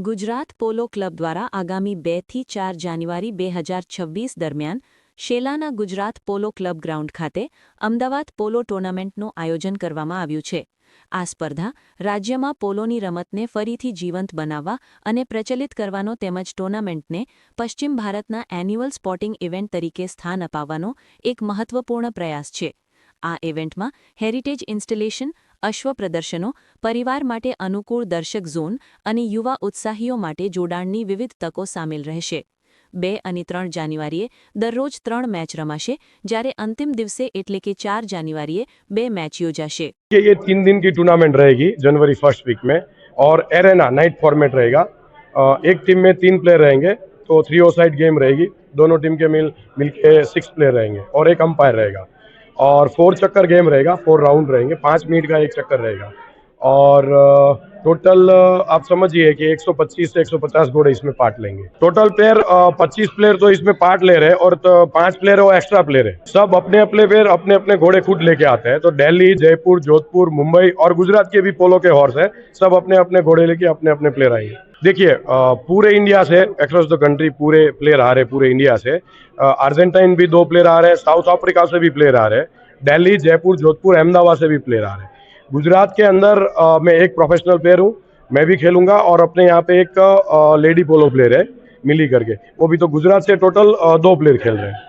Gujarat polo club દ્વારા આગામી બેથી ચાર જાન્યુઆરી બે હજાર છવ્વીસ દરમિયાન શેલાના ગુજરાત પોલો ક્લબ ગ્રાઉન્ડ ખાતે અમદાવાદ પોલો ટુર્નામેન્ટનું આયોજન કરવામાં આવ્યું છે. આ સ્પર્ધા રાજ્યમાં પોલોની રમતને ફરીથી જીવંત બનાવવા અને પ્રચલિત કરવાનો તેમજ ટુર્નામેન્ટને પશ્ચિમ ભારતના એન્યુઅલ સ્પોર્ટિંગ ઇવેન્ટ તરીકે સ્થાન અપાવવાનો એક મહત્વપૂર્ણ પ્રયાસ છે. આ ઇવેન્ટમાં હેરિટેજ ઇન્સ્ટલેશન અશ્વ પ્રદર્શનો પરિવાર માટે અનુકૂળ દર્શક ઝોન અને યુવા ઉત્સાહીઓ માટે જોડાણની વિવિધ તકો સામેલ રહેશે બે અને ત્રણ જાન્યુઆરીએ દરરોજ ત્રણ મેચ રમાશે જ્યારે અંતિમ દિવસે એટલે કે ચાર જાન્યુઆરીએ બે મેચ યોજાશે ये ये तीन दिन की टूर्नामेंट रहेगी जनवरी फर्स्ट वीक में और एरेना नाइट फॉर्मेट रहेगा अ, एक टीम में तीन प्लेयर रहेंगे तो थ्री ओ साइड गेम रहेगी दोनों टीम के मिल मिल के सिक्स प्लेयर रहेंगे और एक अंपायर रहेगा और फोर चक्कर गेम रहेगा, फोर राउंड रहेंगे, पाँच मिनट का एक चक्कर रहेगा। और टोटल आप समझिए कि 125 से 150 घोड़े इसमें पार्ट लेंगे। टोटल प्लेयर 25 प्लेयर तो इसमें पार्ट ले रहे हैं और तो पाँच प्लेयर वो एक्स्ट्रा प्लेयर है। सब अपने अपने प्लेयर अपने अपने घोड़े खुद लेके आते हैं। तो दिल्ली, जयपुर, जोधपुर, मुंबई और गुजरात के भी पोलो के हॉर्स है। सब अपने अपने घोड़े लेके अपने अपने प्लेयर आएँगे। देखिए पूरे इंडिया से अक्रॉस द कंट्री पूरे प्लेयर आ रहे पूरे इंडिया से। अर्जेंटाइन भी दो प्लेयर आ रहे हैं साउथ अफ्रीका से भी प्लेयर आ रहे हैं दिल्ली जयपुर जोधपुर अहमदाबाद से भी प्लेयर आ रहे हैं। गुजरात के अंदर अ, मैं एक प्रोफेशनल प्लेयर हूँ मैं भी खेलूँगा और अपने यहाँ पे एक लेडी पोलो प्लेयर है मिली करके। वो भी तो गुजरात से टोटल अ, दो प्लेयर खेल रहे हैं।